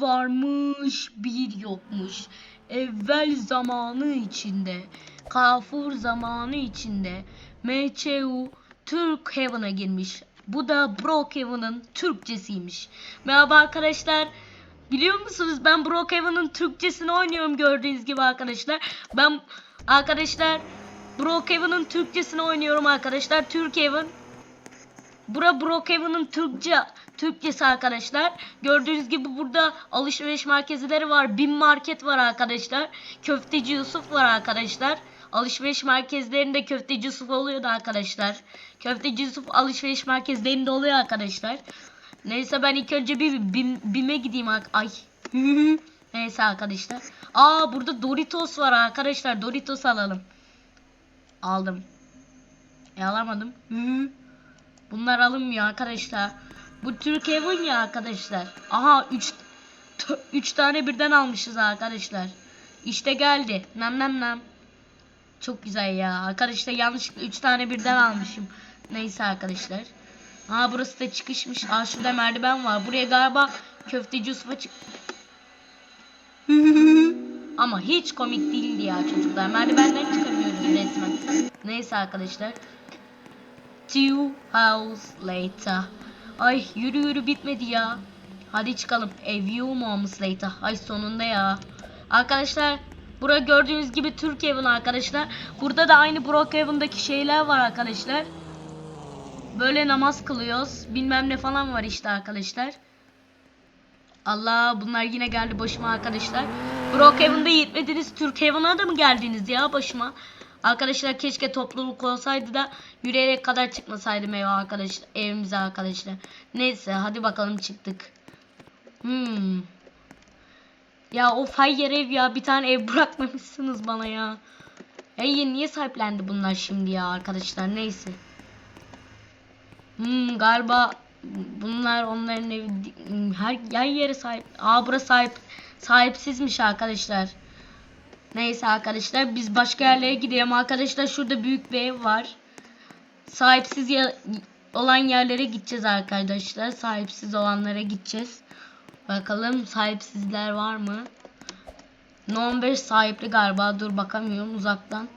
Varmış bir yokmuş. Evvel zamanı içinde. Kafur zamanı içinde. MCU Türk Heaven'a girmiş. Bu da Brookhaven'ın Türkçesiymiş. Merhaba arkadaşlar. Biliyor musunuz ben Brookhaven'ın Türkçesini oynuyorum gördüğünüz gibi arkadaşlar. Ben arkadaşlar Brookhaven'ın Türkçesini oynuyorum arkadaşlar. Türkhaven Bura Brookhaven'ın Türkçe Türkçesi arkadaşlar. Gördüğünüz gibi burada alışveriş merkezleri var. Bin market var arkadaşlar. Köfteci Yusuf var arkadaşlar. Alışveriş merkezlerinde köfteci Yusuf oluyordu arkadaşlar. Köfteci Yusuf alışveriş merkezlerinde oluyor arkadaşlar. Neyse ben ilk önce bir bim, bime gideyim. Ay. Neyse arkadaşlar. Aa burada Doritos var arkadaşlar. Doritos alalım. Aldım. E alamadım. Bunlar alınmıyor arkadaşlar. Bu Türk Heaven ya arkadaşlar. Aha 3 3 tane birden almışız arkadaşlar. İşte geldi. Nam nam nam. Çok güzel ya. Arkadaşlar yanlışlıkla 3 tane birden almışım. Neyse arkadaşlar. Aa burası da çıkışmış. Aa şurada merdiven var. Buraya galiba köfteci Yusuf'a çık. Ama hiç komik değildi ya çocuklar. Merdivenden çıkamıyoruz resmen. Neyse arkadaşlar. Two hours later. Ay yürü yürü bitmedi ya. Hadi çıkalım. A few moments later. Ay sonunda ya. Arkadaşlar bura gördüğünüz gibi Türk Evin arkadaşlar. Burada da aynı Brookhaven'daki şeyler var arkadaşlar. Böyle namaz kılıyoruz. Bilmem ne falan var işte arkadaşlar. Allah bunlar yine geldi başıma arkadaşlar. Brookhaven'da yetmediniz. Türk Heaven'a da mı geldiniz ya başıma? Arkadaşlar keşke topluluk olsaydı da yürüyerek kadar çıkmasaydım ev arkadaşlar, evimize arkadaşlar. Neyse hadi bakalım çıktık. Hmm. Ya of hayır ev ya bir tane ev bırakmamışsınız bana ya. Hey niye sahiplendi bunlar şimdi ya arkadaşlar neyse. Hmm, galiba bunlar onların evi di- her, her yere sahip. Aa burası sahip sahipsizmiş arkadaşlar. Neyse arkadaşlar biz başka yerlere gidelim arkadaşlar. Şurada büyük bir ev var. Sahipsiz ya- olan yerlere gideceğiz arkadaşlar. Sahipsiz olanlara gideceğiz. Bakalım sahipsizler var mı? No 15 sahipli galiba. Dur bakamıyorum uzaktan.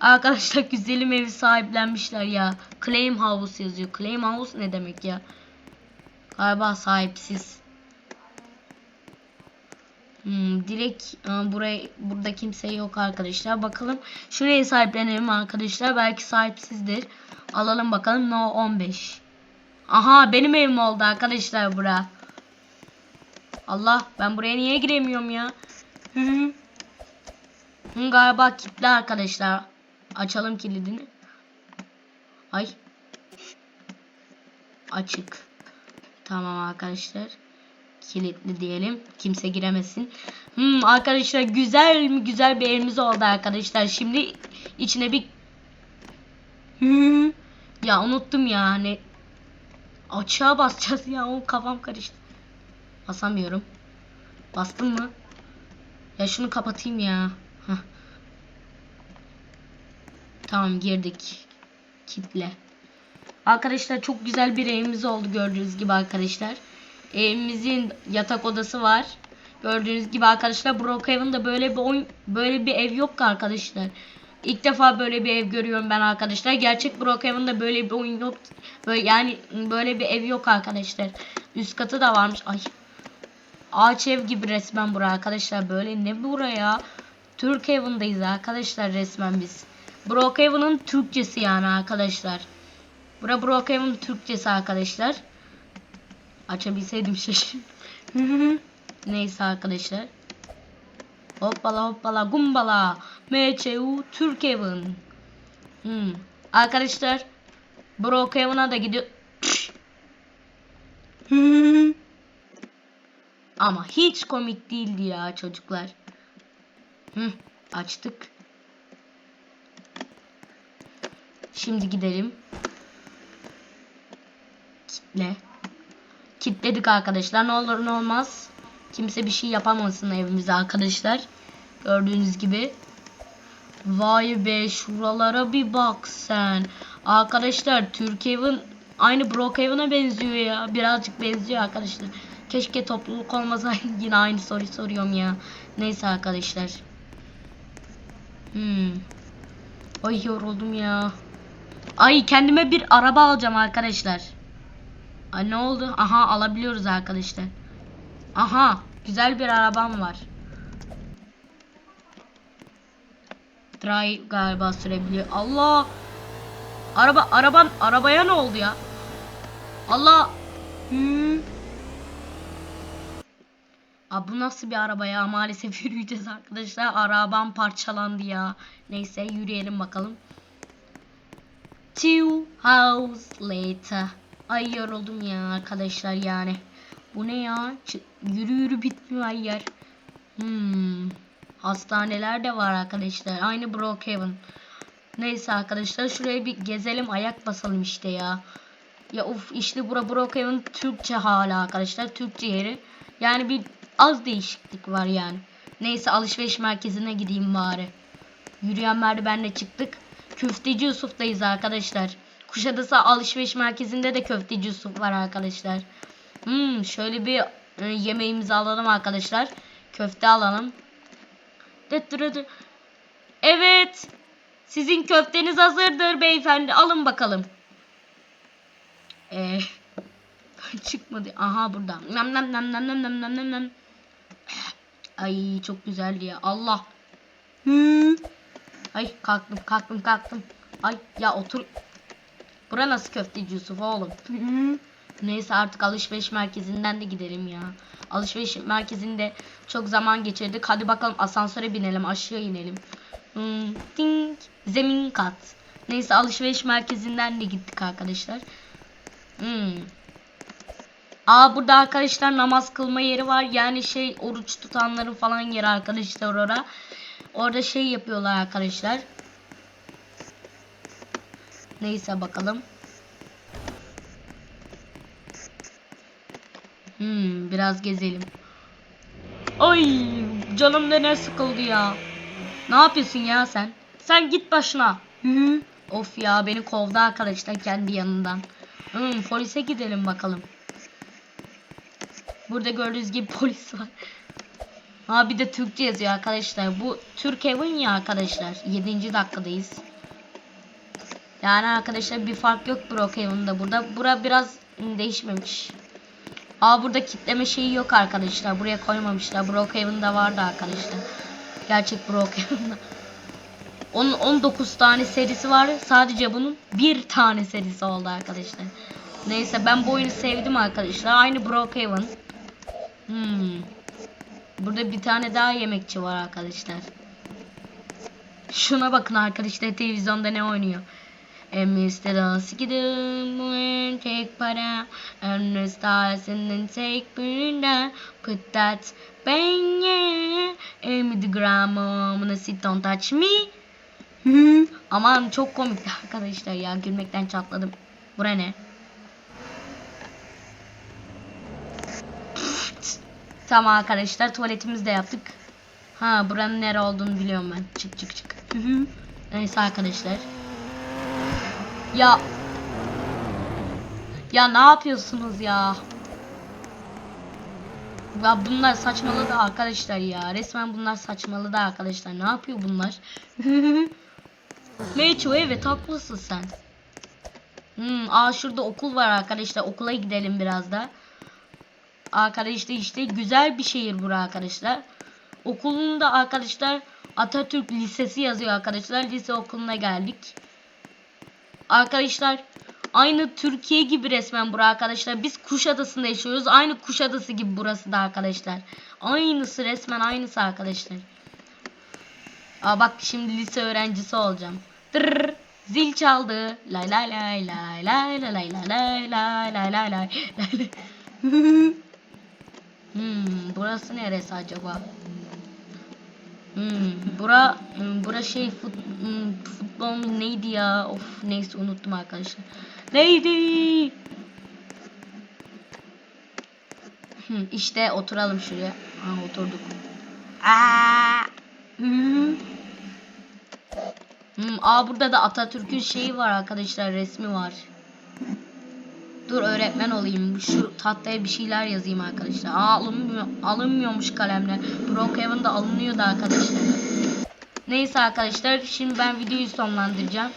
Arkadaşlar güzelim evi sahiplenmişler ya. Claim House yazıyor. Claim House ne demek ya? Galiba sahipsiz. Hmm, direkt e, buraya burada kimse yok arkadaşlar. Bakalım şurayı sahiplenelim arkadaşlar. Belki sahipsizdir. Alalım bakalım. No 15. Aha benim evim oldu arkadaşlar bura. Allah ben buraya niye giremiyorum ya? Hı hı. Hı, galiba kilitli arkadaşlar. Açalım kilidini. Ay. Açık. Tamam arkadaşlar. Kilitli diyelim. Kimse giremesin. Hmm, arkadaşlar güzel mi güzel bir evimiz oldu arkadaşlar. Şimdi içine bir ya unuttum ya hani açığa basacağız ya o kafam karıştı. Basamıyorum. Bastım mı? Ya şunu kapatayım ya. Heh. Tamam girdik. Kitle. Arkadaşlar çok güzel bir evimiz oldu gördüğünüz gibi arkadaşlar. Evimizin yatak odası var. Gördüğünüz gibi arkadaşlar Brookhaven'da böyle bir oyun böyle bir ev yok ki arkadaşlar. İlk defa böyle bir ev görüyorum ben arkadaşlar. Gerçek Brookhaven'da böyle bir oyun yok. Böyle yani böyle bir ev yok arkadaşlar. Üst katı da varmış. Ay. Ağaç ev gibi resmen bura arkadaşlar. Böyle ne buraya? Türk Haven'dayız arkadaşlar resmen biz. Brookhaven'ın Türkçesi yani arkadaşlar. Bura Brookhaven Türkçesi arkadaşlar. Açabilseydim şaşırdım. Neyse arkadaşlar. Hoppala hoppala gumbala. MCU Türkhaven. Hmm. Arkadaşlar Brookhaven'a da gidiyor. Ama hiç komik değildi ya çocuklar. Hı, açtık. Şimdi gidelim. Kitle. Kitledik arkadaşlar. Ne olur ne olmaz. Kimse bir şey yapamasın evimize arkadaşlar. Gördüğünüz gibi. Vay be şuralara bir bak sen. Arkadaşlar Türkiye'nin Aynı Brookhaven'a benziyor ya. Birazcık benziyor arkadaşlar. Keşke topluluk olmasa yine aynı soruyu soruyorum ya. Neyse arkadaşlar. Hmm. Ay yoruldum ya. Ay kendime bir araba alacağım arkadaşlar. Ay ne oldu? Aha alabiliyoruz arkadaşlar. Aha güzel bir arabam var. Drive galiba sürebiliyor. Allah! Araba arabam arabaya ne oldu ya? Allah! Hmm. Aa, bu nasıl bir araba ya? Maalesef yürüyeceğiz arkadaşlar. Arabam parçalandı ya. Neyse yürüyelim bakalım. Two hours later. Ay yoruldum ya arkadaşlar yani. Bu ne ya? Ç- yürü yürü bitmiyor ay yer. Hmm. Hastaneler de var arkadaşlar. Aynı Brookhaven. Neyse arkadaşlar şuraya bir gezelim ayak basalım işte ya. Ya of işte bura Brookhaven Türkçe hala arkadaşlar. Türkçe yeri. Yani bir az değişiklik var yani. Neyse alışveriş merkezine gideyim bari. Yürüyen merdivenle çıktık. Köfteci Yusuf'tayız arkadaşlar. Kuşadası alışveriş merkezinde de Köfteci Yusuf var arkadaşlar. Hmm, şöyle bir e, yemeğimizi alalım arkadaşlar. Köfte alalım. Evet. Sizin köfteniz hazırdır beyefendi. Alın bakalım. Ee, çıkmadı. Aha burada. Nam nam nam nam nam nam nam nam nam. Ay çok güzeldi ya. Allah. Hı. Ay kalktım kalktım kalktım. Ay ya otur. Bura nasıl köfteci Yusuf oğlum? Neyse artık alışveriş merkezinden de gidelim ya. Alışveriş merkezinde çok zaman geçirdik. Hadi bakalım asansöre binelim aşağı inelim. Hmm, ding. Zemin kat. Neyse alışveriş merkezinden de gittik arkadaşlar. Hmm. Aa burada arkadaşlar namaz kılma yeri var. Yani şey oruç tutanların falan yeri arkadaşlar orada. Orada şey yapıyorlar arkadaşlar. Neyse bakalım. Hmm, biraz gezelim. Ay canım ne sıkıldı ya. Ne yapıyorsun ya sen? Sen git başına. Hı hı. Of ya beni kovdu arkadaşlar kendi yanından. Hmm, polise gidelim bakalım. Burada gördüğünüz gibi polis var. Ha bir de Türkçe yazıyor arkadaşlar. Bu Türk Evin ya arkadaşlar. 7. dakikadayız. Yani arkadaşlar bir fark yok Brookhaven'da burada. Bura biraz değişmemiş. Aa burada kitleme şeyi yok arkadaşlar. Buraya koymamışlar. Brookhaven'da vardı arkadaşlar. Gerçek Brookhaven'da. Onun 19 tane serisi var. Sadece bunun bir tane serisi oldu arkadaşlar. Neyse ben bu oyunu sevdim arkadaşlar. Aynı Brookhaven. Hmm. Burada bir tane daha yemekçi var arkadaşlar. Şuna bakın arkadaşlar televizyonda ne oynuyor. Emis'te dansı gidelim tek para Emres dansının tek birinden Kutlat ben ye Emi de gramamına sit don't touch me Aman çok komik arkadaşlar ya gülmekten çatladım. Bura ne? Tamam arkadaşlar tuvaletimizi de yaptık. Ha buranın nere olduğunu biliyorum ben. Çık çık çık. Neyse arkadaşlar. Ya. Ya ne yapıyorsunuz ya? Ya bunlar saçmaladı arkadaşlar ya. Resmen bunlar saçmaladı arkadaşlar. Ne yapıyor bunlar? Meço evet haklısın sen. Hmm, aa şurada okul var arkadaşlar. Okula gidelim biraz da. Arkadaşlar işte güzel bir şehir bura arkadaşlar. Okulunda arkadaşlar Atatürk Lisesi yazıyor arkadaşlar. Lise okuluna geldik. Arkadaşlar aynı Türkiye gibi resmen bura arkadaşlar. Biz Kuşadası'nda yaşıyoruz. Aynı Kuşadası gibi burası da arkadaşlar. Aynısı resmen aynısı arkadaşlar. Aa bak şimdi lise öğrencisi olacağım. Tırr, zil çaldı. Lay lay lay lay lay lay lay lay lay lay lay lay lay. Hmm, burası neresi acaba? Hmm, bura, hmm, bura şey fut, hmm, futbol neydi ya? Of neyse unuttum arkadaşlar. Neydi? Hmm, işte oturalım şuraya. Ha oturduk. Aa! Hmm. Hmm, aa burada da Atatürk'ün şeyi var arkadaşlar resmi var. Dur öğretmen olayım. Şu tahtaya bir şeyler yazayım arkadaşlar. Aa, alınmıyor, alınmıyormuş kalemler. Brookhaven'da alınıyordu arkadaşlar. Neyse arkadaşlar şimdi ben videoyu sonlandıracağım.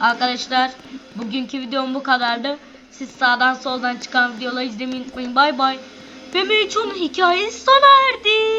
Arkadaşlar bugünkü videom bu kadardı. Siz sağdan soldan çıkan videoları izlemeyi unutmayın. Bay bay. Ve Meyço'nun hikayesi sona erdi.